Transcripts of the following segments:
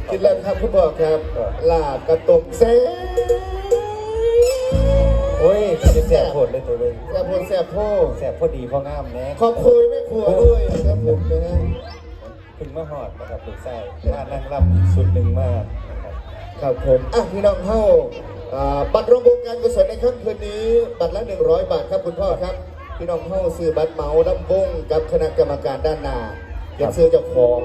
กกินแล้วครับคุณพ่อครับเออลาบกระตุกเซ่โอ้ยจะแสบโผดเลยตัวเลยแซ่บโพดแซ่บโพดแสบพอดีพองามแน่ขอบคุยไม่ครัวด้วยครับผมนะฮะถึงมาหอดนะครับลูกไส้มานั่งรับอีกสุดหนึ่งมากนะครับครับผมอะพี่น้องเข้าอ่าบัตรรวมวงการกุศลในค่ำคืนนี้ บัตรละ 100 บาทครับคุณพ่อครับ พี่น้องเข้าซื้อบัตรเหมาลำวงกับคณะกรรมการด้านหน้าเขียนซื้อเจ้าของ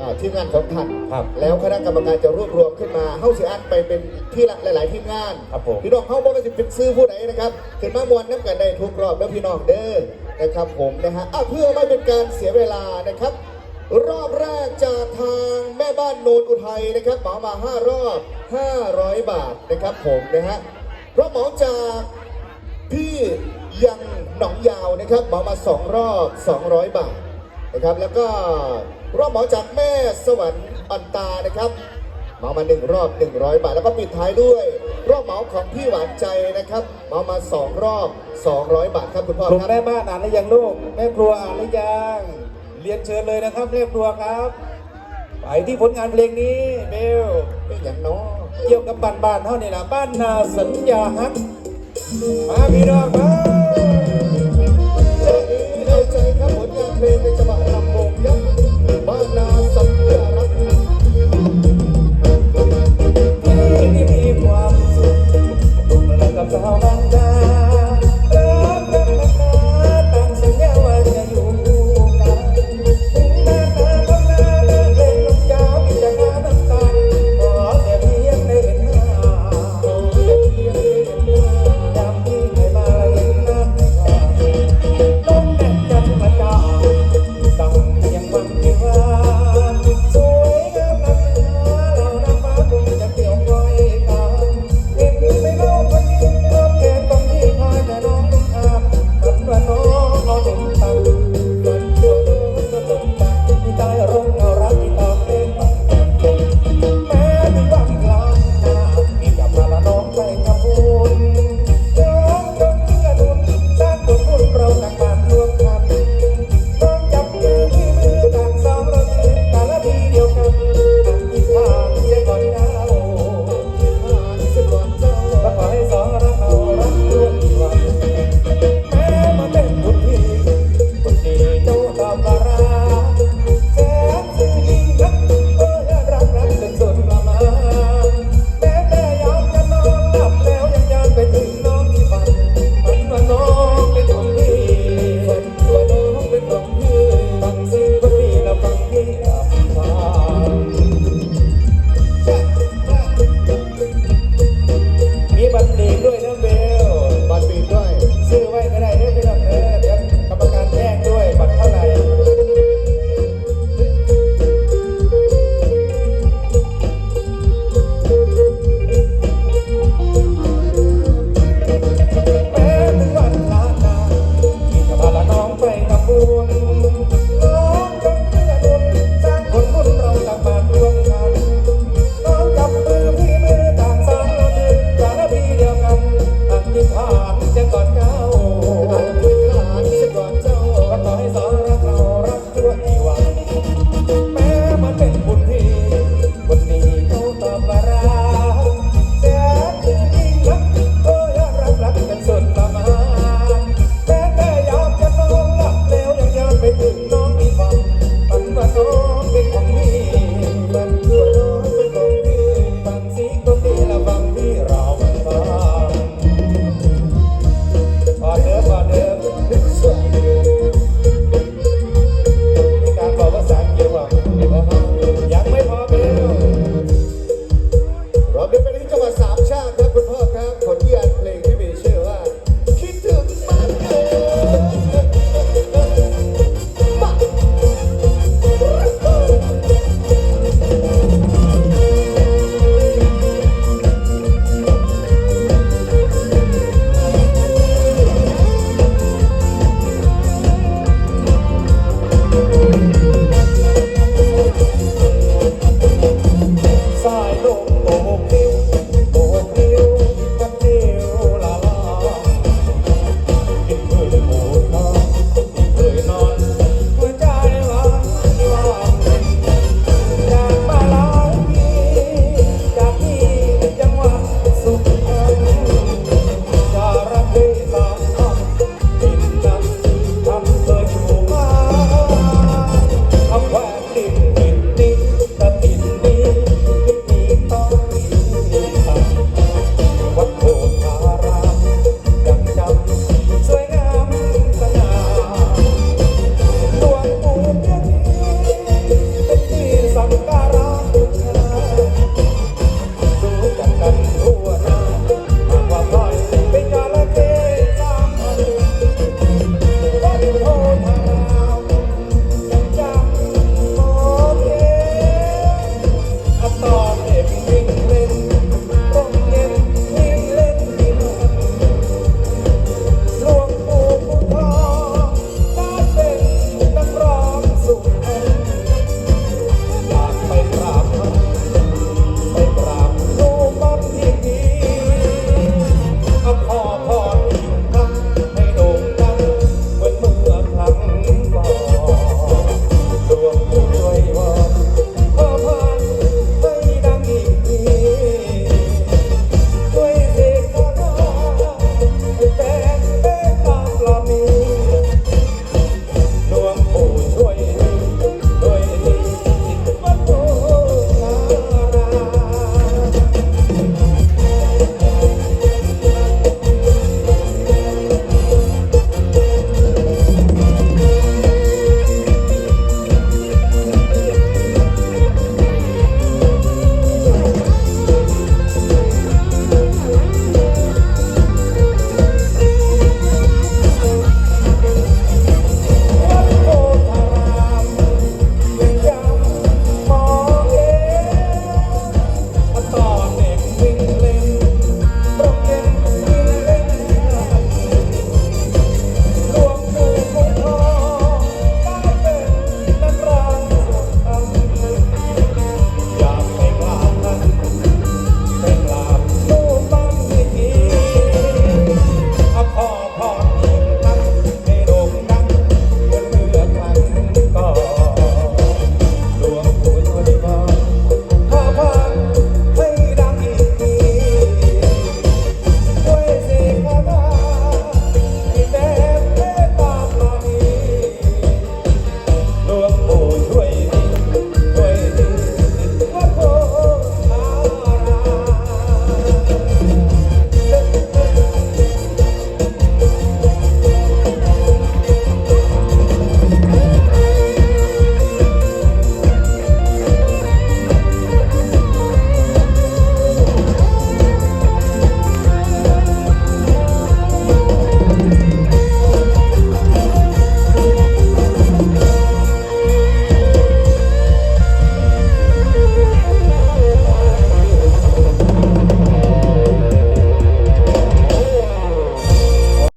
อ่าทีมงานของท่านครับแล้วคณะกรรมการจะรวบรวมขึ้นมาเข้าสิอันไปเป็นที่ละหลาย ๆ ทีมงานครับผม พี่น้องเข้าบอกว่าจะเป็นซื้อผู้ไหนนะครับขึ้นมามวนน้ำกันได้ทุกรอบแล้วพี่น้องเด้อนะครับผมนะฮะอะเพื่อไม่เป็นการเสียเวลานะครับ รอบแรกจากทางแม่บ้านโนนอุทัยนะครับเหมามา5รอบ 500 บาทนะครับผมนะฮะเพราะเหมาจาก พี่ยังหนองยาวนะครับเหมามา2รอบ 200 บาทนะครับ แล้วก็ รอบเหมาจากแม่สวรรค์อันตานะครับเหมามา1รอบ100 บาท แล้วก็ปิดท้ายด้วย รอบเหมาของพี่หวานใจนะครับเหมามา2รอบ 200 บาทครับคุณพ่อกลุ่มครับ แม่บ้านอ่านหรือยังลูกแม่ครัวอ่านหรือยังเรียนเชิญเลยนะครับแม่ครัวครับ ไปที่ผลงานเพลงนี้เบลเป็นอย่างน้อเกี่ยวกับบ้านบ้านๆเท่านี่ละบ้านนาสัญญาฮักมาพี่น้องมาเอาใจครับผลงานเพลงในจังหวะลำวงครับ